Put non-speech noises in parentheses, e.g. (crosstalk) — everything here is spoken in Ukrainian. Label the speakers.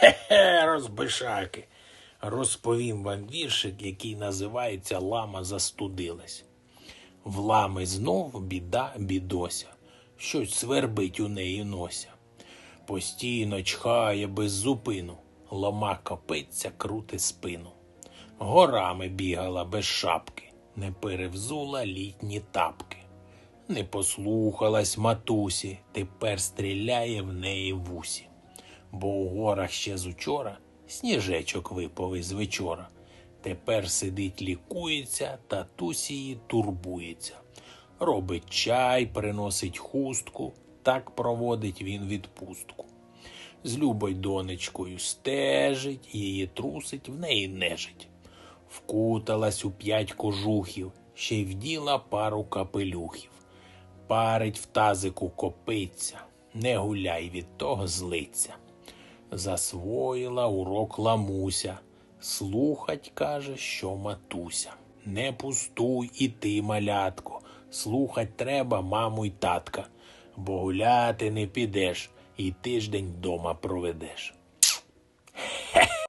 Speaker 1: Хе-хе, (laughs) розбишаки. Розповім вам віршик, який називається Лама застудилась. В лами знов біда бідося, щось свербить у неї нося. Постійно чхає без зупину, лома копиться, крути спину. Горами бігала без шапки, не перевзула літні тапки. Не послухалась матусі, тепер стріляє в неї в усі. Бо у горах ще з учора сніжечок випав із вечора. Тепер сидить, лікується, татусь її турбується. Робить чай, приносить хустку, так проводить він відпустку. З любой донечкою стежить, її трусить, в неї нежить. Вкуталась у п'ять кожухів, ще й вділа пару капелюхів. Парить в тазику копиться, не гуляй від того злиться. Засвоїла урок ламуся, слухать, каже, що матуся. Не пустуй і ти, малятко, слухать треба маму й татка, бо гуляти не підеш і тиждень дома проведеш.